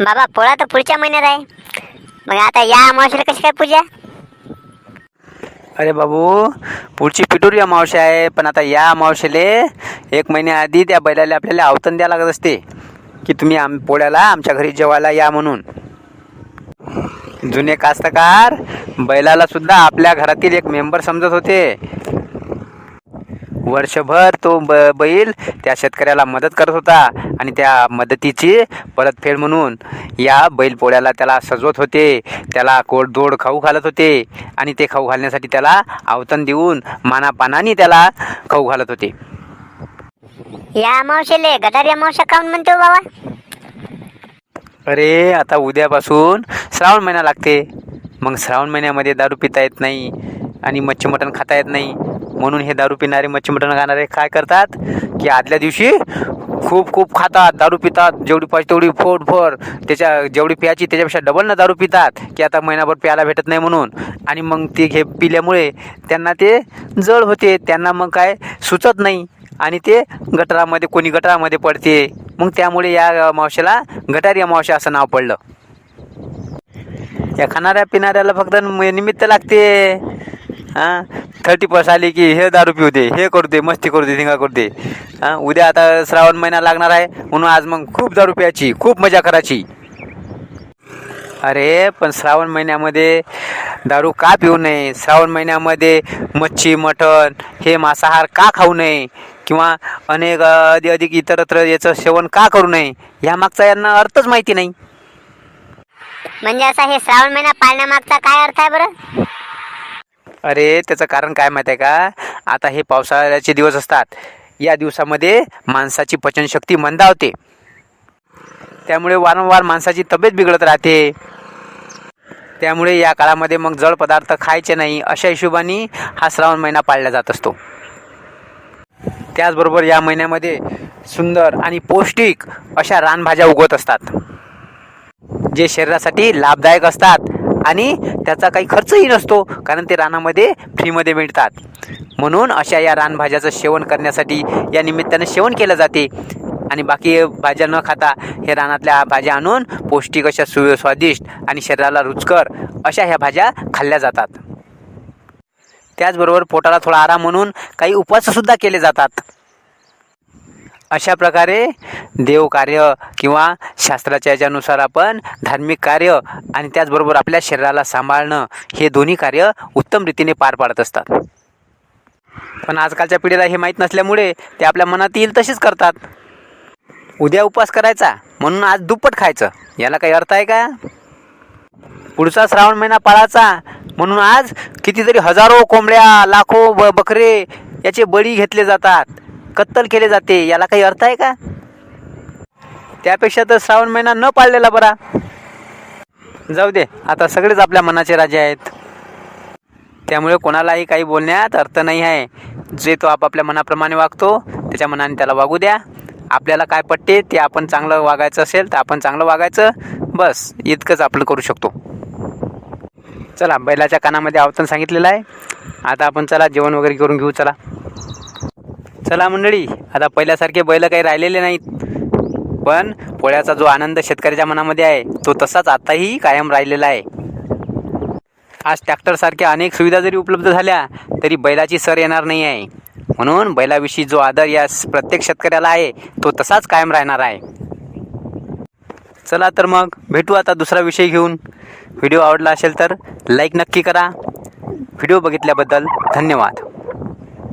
बाबा पोळा तर पुढच्या महिन्यात आहे. मग आता या अमावशेला कशी काय पूजा? अरे बाबू पुढची पिटूरी अमावस्या आहे पण आता या अमावशेले एक महिन्याआधी त्या बैलाला आपल्याला आवतन द्यावं लागत असते की तुम्ही आम पोळ्याला आमच्या घरी जेवायला या म्हणून. जुने कास्तकार बैलाला सुद्धा आपल्या घरातील एक मेंबर समजत होते वर्षभर तो ब बैल त्या शेतकऱ्याला मदत करत होता आणि त्या मदतीची परतफेड म्हणून या बैलपोळ्याला त्याला सजवत होते. त्याला कोडदोड खाऊ घालत होते आणि ते खाऊ घालण्यासाठी त्याला आवतन देऊन मानापानाने त्याला खाऊ घालत होते. या अमावस्याले गटारी अमावस्या काऊन म्हणतो बाबा? अरे आता उद्यापासून श्रावण महिना लागते. मग श्रावण महिन्यामध्ये दारू पिता येत नाही. आणि मच्छी मटण खाता येत नाही. म्हणून हे दारू पिणारे मच्छी मटण खाणारे काय करतात? की आदल्या दिवशी खूप खूप खातात दारू पितात. जेवढी पाहिजे तेवढी फोड फोड त्याच्या जेवढी प्यायची त्याच्यापेक्षा डबल ना दारू पितात. की आता महिनाभर प्यायला भेटत नाही म्हणून. आणि मग ते घे पिल्यामुळे त्यांना ते जड होते. त्यांना मग काय सुचत नाही. आणि ते गटारामध्ये कोणी गटारामध्ये पडते. मग त्यामुळे या मावशाला गटारी मावशा असं नाव पडलं. या खाणाऱ्या पिणाऱ्याला फक्त निमित्त लागते. हां? थर्टी पर्स आली की हे दारू पिऊ दे हे करू दे मस्ती करू दे धिंगा करू दे. हां? उद्या आता श्रावण महिना लागणार आहे म्हणून आज मग खूप दारू प्यायची खूप मजा करायची. अरे पण श्रावण महिन्यामध्ये दारू का पिऊ नये? श्रावण महिन्यामध्ये मच्छी मटण हे मांसाहार का खाऊ नये? किंवा अनेक अधिक अधिक इतरत्र याचं सेवन का करू नये? ह्या मागचा यांना अर्थच माहिती नाही. म्हणजे असा हे श्रावण महिना पाळण्यामागचा काय अर्थ आहे बरं? अरे त्याचं कारण काय माहिती आहे का? आता हे पावसाळ्याचे दिवस असतात. या दिवसामध्ये माणसाची पचनशक्ती मंदावते त्यामुळे वारंवार माणसाची तब्येत बिघडत राहते. त्यामुळे या काळामध्ये मग जड पदार्थ खायचे नाही अशा हिशोबाने हा श्रावण महिना पाळला जात असतो. त्याचबरोबर या महिन्यामध्ये सुंदर आणि पौष्टिक अशा रानभाज्या उगवत असतात. जे शरीरासाठी लाभदायक असतात. आणि त्याचा काही खर्चही नसतो कारण ते रानामध्ये फ्रीमध्ये मिळतात. म्हणून अशा या रानभाज्याचं सेवन करण्यासाठी या निमित्तानं सेवन केलं जाते. आणि बाकी भाज्या न खाता हे रानातल्या भाज्या आणून पौष्टिक अशा सु स्वादिष्ट आणि शरीराला रुचकर अशा ह्या भाज्या खाल्ल्या जातात. त्याचबरोबर पोटाला थोडा आराम म्हणून काही उपवाससुद्धा केले जातात. अशा प्रकारे देवकार्य किंवा शास्त्राच्या याच्यानुसार आपण धार्मिक कार्य आणि त्याचबरोबर आपल्या शरीराला सांभाळणं हे दोन्ही कार्य उत्तम रीतीने पार पाडत असतात. पण आजकालच्या पिढीला हे माहीत नसल्यामुळे ते आपल्या मनात येईल तसेच करतात. उद्या उपवास करायचा म्हणून आज दुप्पट खायचं. याला काही अर्थ आहे का? पुढचा श्रावण महिना पाळायचा म्हणून आज कितीतरी हजारो कोंबड्या लाखो ब बकरे याचे बळी घेतले जातात. कत्तल केले जाते याला काही अर्थ आहे का? त्यापेक्षा तर श्रावण महिना न पाळलेला बरा. जाऊ दे आता सगळेच आपल्या मनाचे राजे आहेत. त्यामुळे कोणालाही काही बोलण्यात अर्थ नाही आहे. जे तो आपापल्या मनाप्रमाणे वागतो त्याच्या मनाने त्याला वागू द्या. आपल्याला काय पटते ते आपण चांगलं वागायचं असेल तर आपण चांगलं वागायचं. बस इतकंच आपण करू शकतो. चला बैलाच्या कानामध्ये आवतन सांगितलेलं आहे. आता आपण चला जेवण वगैरे करून घेऊ चला. चला मंडळी आता पहिल्यासारखे बैल काही राहिलेले नाहीत. पण पोळ्याचा जो आनंद शेतकऱ्याच्या मनामध्ये आहे तो तसाच आताही कायम राहिलेला आहे. आज ट्रॅक्टरसारख्या अनेक सुविधा जरी उपलब्ध झाल्या तरी बैलाची सर येणार नाही आहे. म्हणून बैलाविषयी जो आदर या प्रत्येक शेतकऱ्याला आहे तो तसाच कायम राहणार आहे. चला तर मग भेटू आता दुसरा विषय घेऊन. व्हिडिओ आवडला असेल तर लाईक नक्की करा. व्हिडिओ बघितल्याबद्दल धन्यवाद.